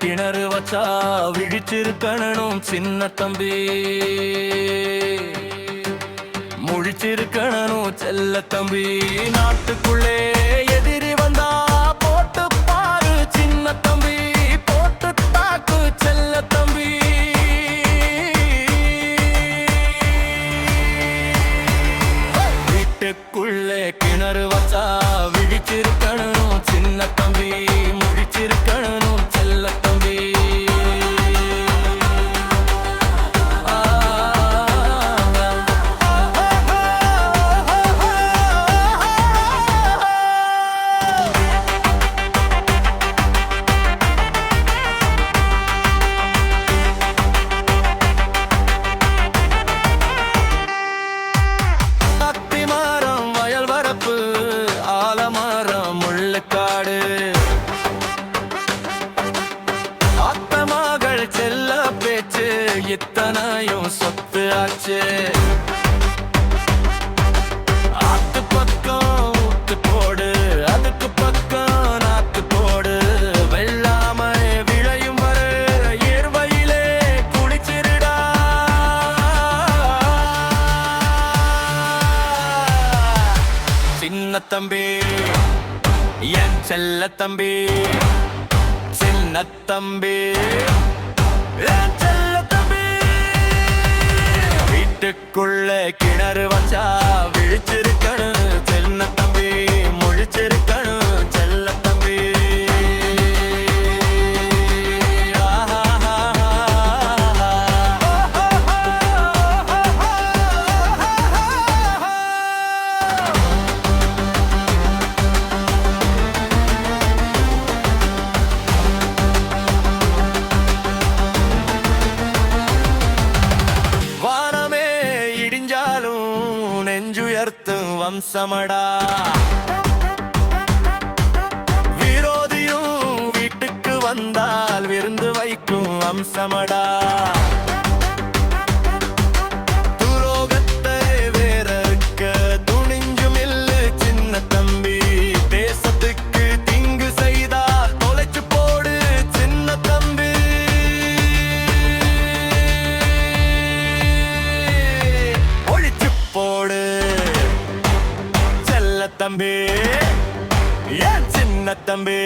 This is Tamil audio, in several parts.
கிணறு வச்சா விழிச்சிருக்கணும் சின்ன தம்பி. முழிச்சிருக்கணும் செல்ல தம்பி. நாட்டுக்குள்ளே எதிரி வந்தா போட்டு பாரு சின்ன தம்பி. போட்டு தாக்கு செல்ல தம்பி. வீட்டுக்குள்ளே கிணறு வச்சா விழிச்சிருக்கணும் சின்ன தம்பி. முடிச்சிருக்கணும் இத்தனையும் சொத்து ஆச்சு. ஆத்து பக்கம் ஊத்து போடு அதுக்கு பக்கம் நாத்து போடு. வெள்ளாமை விளையும் வரை ஏர்வையிலே குளிச்சிருடா. சின்ன தம்பி என் செல்ல தம்பி சின்ன தம்பி என் வீட்டுக்குள்ள கிணறு வச்சா விழிச்சு உயர்த்தும் வம்சமடா. விரோதியும் வீட்டுக்கு வந்தால் விருந்து வைக்கும் வம்சமடா. சின்ன தம்பி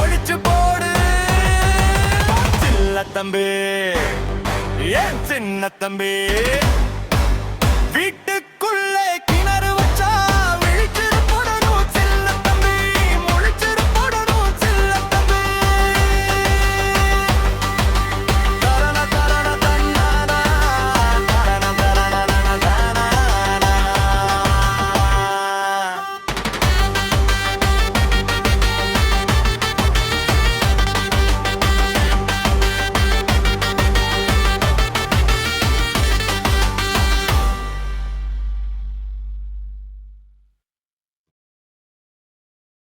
ஒழிச்சு போடு. சின்ன தம்பி ஏன் சின்ன தம்பி வீட்டு